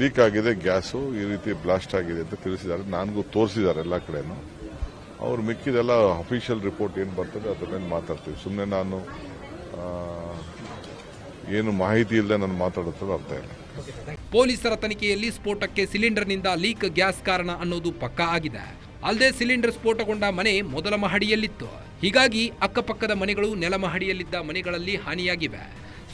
ಲೀಕ್ ಆಗಿದೆ ಗ್ಯಾಸು ಈ ರೀತಿ ಬ್ಲಾಸ್ಟ್ ಆಗಿದೆ ಅಂತ ತಿಳಿಸಿದ್ದಾರೆ. ನನಗೂ ತೋರಿಸಿದ್ದಾರೆ ಎಲ್ಲ ಕಡೆನೂ. ಅವ್ರು ಮಿಕ್ಕಿದೆಲ್ಲ ಅಫಿಷಿಯಲ್ ರಿಪೋರ್ಟ್ ಏನು ಬರ್ತದೆ ಅದ್ರ ಮೇಲೆ ಮಾತಾಡ್ತೀವಿ. ಸುಮ್ಮನೆ ನಾನು ಏನು ಮಾಹಿತಿ ಇಲ್ಲದೆ ನಾನು ಮಾತಾಡುತ್ತದೆ ಅರ್ಥ ಇಲ್ಲ. ಪೊಲೀಸರ ತನಿಖೆಯಲ್ಲಿ ಸ್ಫೋಟಕ್ಕೆ ಸಿಲಿಂಡರ್ನಿಂದ ಲೀಕ್ ಗ್ಯಾಸ್ ಕಾರಣ ಅನ್ನೋದು ಪಕ್ಕಾ ಆಗಿದೆ. ಅಲ್ಲದೆ ಸಿಲಿಂಡರ್ ಸ್ಫೋಟಗೊಂಡ ಮನೆ ಮೊದಲ ಮಹಡಿಯಲ್ಲಿತ್ತು. ಹೀಗಾಗಿ ಅಕ್ಕಪಕ್ಕದ ಮನೆಗಳು ನೆಲ ಮಹಡಿಯಲ್ಲಿದ್ದ ಮನೆಗಳಲ್ಲಿ ಹಾನಿಯಾಗಿವೆ.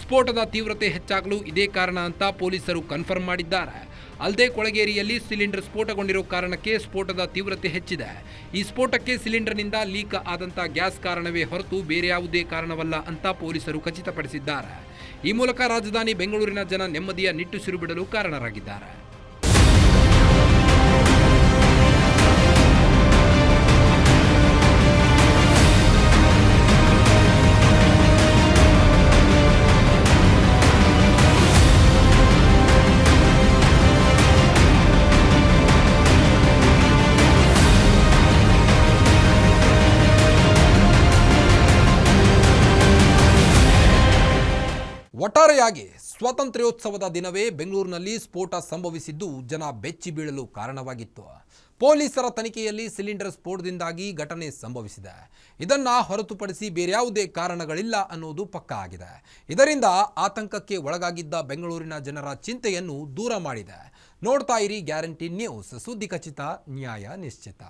ಸ್ಫೋಟದ ತೀವ್ರತೆ ಹೆಚ್ಚಾಗಲು ಇದೇ ಕಾರಣ ಅಂತ ಪೊಲೀಸರು ಕನ್ಫರ್ಮ್ ಮಾಡಿದ್ದಾರೆ. ಅಲ್ಲದೆ ಕೊಳಗೇರಿಯಲ್ಲಿ ಸಿಲಿಂಡರ್ ಸ್ಫೋಟಗೊಂಡಿರೋ ಕಾರಣಕ್ಕೆ ಸ್ಫೋಟದ ತೀವ್ರತೆ ಹೆಚ್ಚಿದೆ. ಈ ಸ್ಫೋಟಕ್ಕೆ ಸಿಲಿಂಡರ್ನಿಂದ ಲೀಕ್ ಆದಂಥ ಗ್ಯಾಸ್ ಕಾರಣವೇ ಹೊರತು ಬೇರೆ ಯಾವುದೇ ಕಾರಣವಲ್ಲ ಅಂತ ಪೊಲೀಸರು ಖಚಿತಪಡಿಸಿದ್ದಾರೆ. ಈ ಮೂಲಕ ರಾಜಧಾನಿ ಬೆಂಗಳೂರಿನ ಜನ ನೆಮ್ಮದಿಯ ನಿಟ್ಟುಸಿರು ಬಿಡಲು ಕಾರಣರಾಗಿದ್ದಾರೆ. ಒಟ್ಟಾರೆಯಾಗಿ ಸ್ವಾತಂತ್ರ್ಯೋತ್ಸವದ ದಿನವೇ ಬೆಂಗಳೂರಿನಲ್ಲಿ ಸ್ಫೋಟ ಸಂಭವಿಸಿದ್ದು ಜನ ಬೆಚ್ಚಿ ಬೀಳಲು ಕಾರಣವಾಗಿತ್ತು. ಪೊಲೀಸರ ತನಿಖೆಯಲ್ಲಿ ಸಿಲಿಂಡರ್ ಸ್ಫೋಟದಿಂದಾಗಿ ಘಟನೆ ಸಂಭವಿಸಿದೆ. ಇದನ್ನ ಹೊರತುಪಡಿಸಿ ಬೇರ್ಯಾವುದೇ ಕಾರಣಗಳಿಲ್ಲ ಅನ್ನೋದು ಪಕ್ಕಾ ಆಗಿದೆ. ಇದರಿಂದ ಆತಂಕಕ್ಕೆ ಒಳಗಾಗಿದ್ದ ಬೆಂಗಳೂರಿನ ಜನರ ಚಿಂತೆಯನ್ನು ದೂರ ಮಾಡಿದೆ. ನೋಡ್ತಾ ಇರಿ ಗ್ಯಾರಂಟಿ ನ್ಯೂಸ್. ಸುದ್ದಿ ಖಚಿತ, ನ್ಯಾಯ ನಿಶ್ಚಿತ.